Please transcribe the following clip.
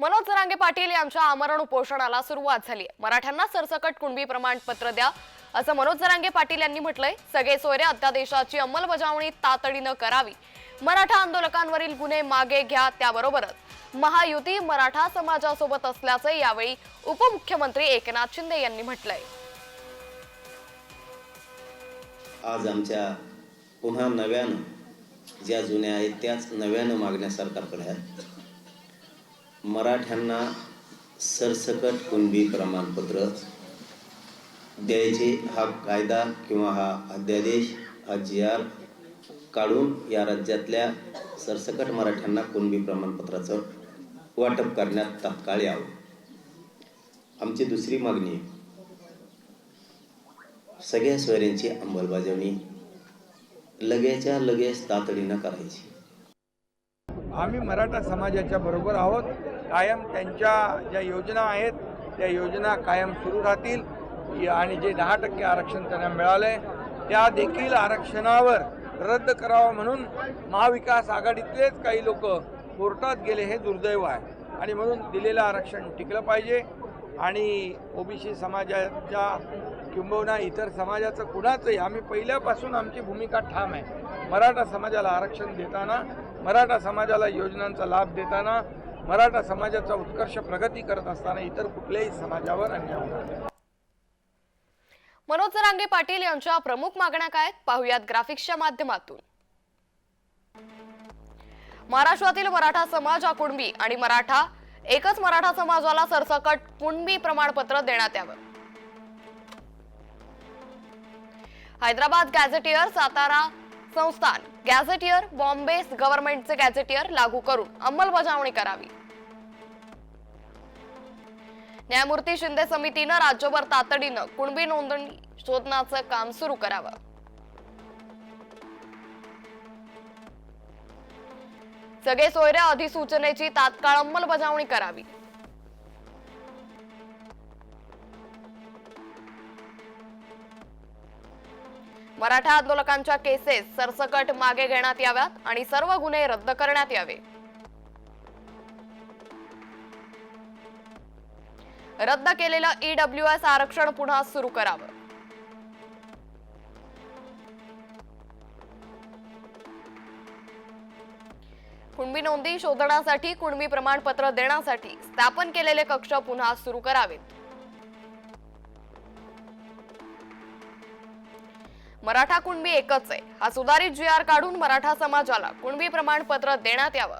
मनोज जरांगे पाटील यांच्या आमरण उपोषणाला सुरुवात झाली. मराठ्यांना सरसकट कुणबी प्रमाणपत्र द्या असं मनोज जरांगे पाटील यांनी म्हटलंय. सगळे सोयरे अध्यादेशाची अंमलबजावणी तातडीनं करावी. मराठा आंदोलकांवरील गुन्हे मागे घ्या त्याबरोबरच. महायुती मराठा समाजासोबत असल्याचं यावेळी उपमुख्यमंत्री एकनाथ शिंदे यांनी म्हटलंय. आज आमच्या पुन्हा नव्यानं ज्या जुन्या आहेत त्याच नव्यानं मागण्या सरकारकडे आहेत. मराठ्यांना सरसकट कुणबी प्रमाणपत्र द्यायचे हा कायदा किंवा हा अध्यादेश हा जी आर काढून या राज्यातल्या सरसकट मराठ्यांना कुणबी प्रमाणपत्राचं वाटप करण्यात तात्काळ यावं. आमची दुसरी मागणी सगळ्या सोयऱ्यांची अंमलबजावणी लगेच्या लगेच तातडीनं करायची. आम्ही मराठा समाजाच्या बरोबर आहोत. कायम त्यांच्या ज्या योजना आहेत त्या योजना कायम सुरू राहतील. आणि जे दहा टक्के आरक्षण त्यांना मिळालं आहे त्या देखील आरक्षणावर रद्द करावं म्हणून महाविकास आघाडीतलेच काही लोक कोर्टात गेले हे दुर्दैव आहे. आणि म्हणून दिलेलं आरक्षण टिकलं पाहिजे. आणि ओबीसी समाजाच्या किंबहुना इतर समाजाचं कुणाचंही आम्ही पहिल्यापासून आमची भूमिका ठाम आहे. मराठा समाजाला आरक्षण देताना मराठा समाजाला योजनांचा लाभ देताना मराठा समाजाचा उत्कर्ष प्रगती करत असताना इतर कुठल्याही समाजावर अन्याय होणार नाही. मनोज जरांगे पाटील यांच्या प्रमुख मागण्या काय पाहुयात ग्राफिक्सच्या माध्यमातून. महाराष्ट्रातील मराठा समाज हा कुणबी आणि मराठा एकच मराठा समाजाला सरसकट कुणबी प्रमाणपत्र देण्यात यावं. हैदराबाद गॅझेटियर सातारा संस्थान गॅझेटियर बॉम्बे गव्हर्नमेंटचे गॅझेटियर लागू करून अंमलबजावणी करावी. न्यायमूर्ती शिंदे समितीनं राज्यभर तातडीनं कुणबी नोंदणी शोधण्याचं काम सुरू करावं. सगळे सोयऱ्या अधिसूचनेची तात्काळ अंमलबजावणी करावी. मराठा आंदोलकांच्या केसेस सरसकट मागे घेण्यात याव्यात आणि सर्व गुन्हे रद्द करण्यात यावे. रद्द केलेलं ईडब्ल्यू एस आरक्षण पुन्हा सुरू करावं. कुणबी नोंदी शोधण्यासाठी कुणबी प्रमाणपत्र देण्यासाठी स्थापन केलेले कक्ष पुन्हा सुरू करावेत. मराठा कुणबी एकच आहे. हा सुधारित जी आर काढून मराठा समाजाला कुणबी प्रमाणपत्र देण्यात यावं.